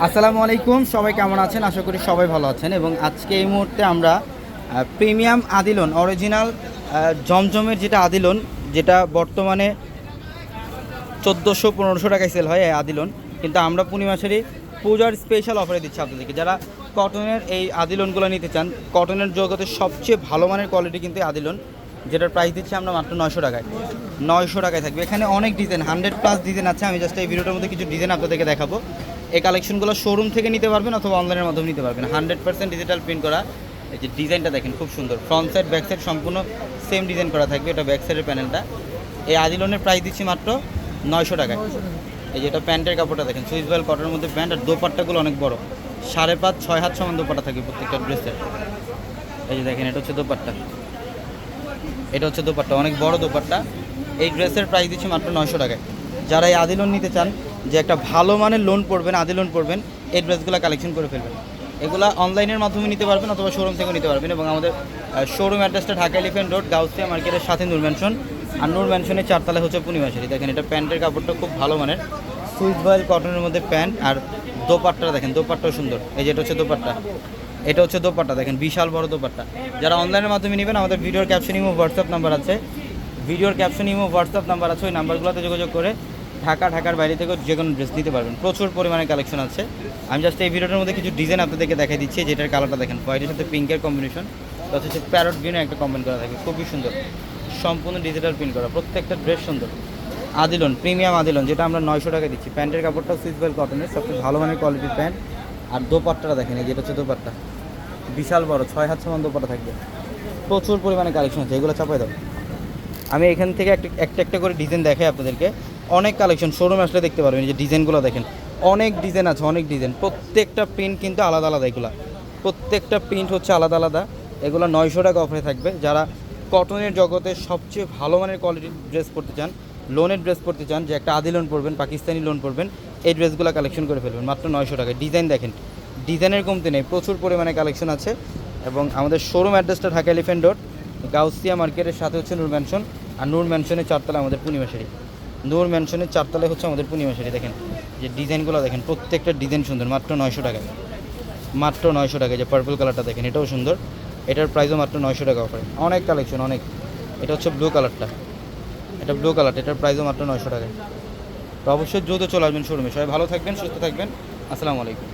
আসসালামু আলাইকুম, সবাই কেমন আছেন? আশা করি সবাই ভালো আছেন। এবং আজকে এই মুহূর্তে আমরা প্রিমিয়াম আদিলন অরিজিনাল জমজমের যেটা আদিলন, যেটা বর্তমানে চোদ্দোশো পনেরোশো টাকায় সেল হয় এই আদিলন, কিন্তু আমরা পূর্ণিমাসেরই পূজার স্পেশাল অফারে দিচ্ছি আপনাদেরকে। যারা কটনের এই আদিলনগুলো নিতে চান কটনের জগতের সবচেয়ে ভালো মানের কোয়ালিটি কিন্তু আদিলন, যেটার প্রাইস দিচ্ছি আমরা মাত্র নয়শো টাকায়। নয়শো টাকায় থাকবে। এখানে অনেক ডিজাইন হান্ড্রেড প্লাস ডিজাইন আছে। আমি জাস্ট এই ভিডিওটার মধ্যে কিছু ডিজাইন আপনাদেরকে দেখাবো। এই কালেকশনগুলো শোরুম থেকে নিতে পারবেন অথবা অনলাইনের মাধ্যমে নিতে পারবেন। হান্ড্রেড পার্সেন্ট ডিজিটাল প্রিন্ট করা। এই যে ডিজাইনটা দেখেন খুব সুন্দর। ফ্রন্ট সাইড ব্যাক সাইড সম্পূর্ণ সেম ডিজাইন করা থাকবে। এটা ব্যাক সাইডের প্যানেলটা এই আদিলনের প্রাইস দিচ্ছি মাত্র নয়শো টাকায়। এই যে এটা প্যান্টের কাপড়টা দেখেন সুইচ বয়েল কটনের মধ্যে প্যান্ট আর দোপাট্টাগুলো অনেক বড়। সাড়ে পাঁচ ছয় হাত সমান দোপাট্টা থাকবে প্রত্যেকটা ড্রেসের। এই যে দেখেন এটা হচ্ছে দোপাট্টা। এটা হচ্ছে দোপাট্টা অনেক বড় দোপাট্টা। এই ড্রেসের প্রাইস দিচ্ছি মাত্র নয়শো টাকায়। যারা এই আদি লোন নিতে চান যে একটা ভালো মানের লোন পড়বেন, আদি লোন পড়বেন, এই ড্রেসগুলো কালেকশন করে ফেলবেন। এগুলা অনলাইনের মাধ্যমে নিতে পারবেন অথবা শোরুম থেকেও নিতে পারবেন এবং আমাদের শোরুম অ্যাড্রেসটা ঢাকা এলিফেন্ট রোড গাউসিয়া মার্কেটের সাথে নূর ম্যানশন আর নূর ম্যানশনের চারতলা হচ্ছে পূর্ণিমাশারি দেখেন, এটা প্যান্টের কাপড়টা খুব ভালো মানের। সুইচ বয়েল কটনের মধ্যে প্যান্ট আর দোপাট্টা দেখেন, দোপাট্টাও সুন্দর। এই যেটা হচ্ছে দোপাট্টা। এটা হচ্ছে দোপাট্টা, দেখেন, বিশাল বড় দোপাট্টা। যারা অনলাইনের মাধ্যমে নেবেন, আমাদের ভিডিওর ক্যাপশন ইমো হোয়াটসঅ্যাপ নাম্বার আছে। ভিডিওর ক্যাপশন ইমো হোয়াটসঅ্যাপ নাম্বার আছে। ওই নাম্বারগুলোতে যোগাযোগ করে ঢাকা, ঢাকার বাইরে থেকেও যে কোনো ড্রেস নিতে পারবেন। প্রচুর পরিমাণে কালেকশন আছে। আমি জাস্ট এই ভিডিওটার মধ্যে কিছু ডিজাইন আপনাদেরকে দেখাই দিচ্ছি, যেটার কালারটা দেখেন। হোয়াইটের সাথে পিঙ্কের কম্বিনেশন প্লাস হচ্ছে প্যারট গ্রিনে একটা কম্বাইন করা থাকে। খুবই সুন্দর। সম্পূর্ণ ডিজিটাল প্রিন্ট করা। প্রত্যেকটা ড্রেস সুন্দর। আদিলন প্রিমিয়াম আদিলন, যেটা আমরা নয়শো টাকা দিচ্ছি। প্যান্টের কাপড়টা সুইচবেল কটনের সবচেয়ে ভালো মানের কোয়ালিটির প্যান্ট আর দোপাট্টাটা দেখেন, এই যেটা হচ্ছে দোপাট্টা। বিশাল বড়, ছয় হাত সমান দোপাট্টা থাকবে। প্রচুর পরিমাণে কালেকশন আছে। এগুলো চাপাই দাও। আমি এখান থেকে একটা একটা করে ডিজাইন দেখাই আপনাদেরকে। অনেক কালেকশন শোরুম আসলে দেখতে পারবেন যে ডিজাইনগুলো দেখেন। অনেক ডিজাইন আছে, অনেক ডিজাইন। প্রত্যেকটা প্রিন্ট কিন্তু আলাদা আলাদা এগুলো। প্রত্যেকটা প্রিন্ট হচ্ছে আলাদা আলাদা। এগুলো নয়শো টাকা অফারে থাকবে। যারা কটনের জগতে সবচেয়ে ভালো মানের কোয়ালিটির ড্রেস পরতে চান লোনের ড্রেস পরতে চান, যে একটা আদি লোন পরবেন, পাকিস্তানি লোন পরবেন, এই ড্রেসগুলো কালেকশন করে ফেলবেন, মাত্র নয়শো টাকায়। ডিজাইন দেখেন ডিজাইনের কমতি নেই, প্রচুর পরিমাণে কালেকশন আছে। এবং আমাদের শোরুম অ্যাড্রেসটা ঢাকা এলিফেন্ট রোড গাউসিয়া মার্কেটের সাথে হচ্ছে নূর ম্যানশন আর নূর ম্যানশনের চারতলা আমাদের পূর্ণিমাশারি নূর ম্যানশনের চারতলায় হচ্ছে আমাদের পূর্ণিমা শাড়ি দেখেন। যে ডিজাইনগুলো দেখেন, প্রত্যেকটা ডিজাইন সুন্দর, মাত্র নয়শো টাকা মাত্র নয়শো টাকা যে পার্পল কালারটা দেখেন, এটাও সুন্দর। এটার প্রাইসও মাত্র নয়শো টাকা অফারে অনেক কালেকশন অনেক। এটা হচ্ছে ব্লু কালারটা এটা ব্লু কালার এটার প্রাইসও মাত্র নয়শো টাকা তো অবশ্যই দ্রুত চলে আসবেন শোরুমে সবাই ভালো থাকবেন, সুস্থ থাকবেন। আসসালামু আলাইকুম।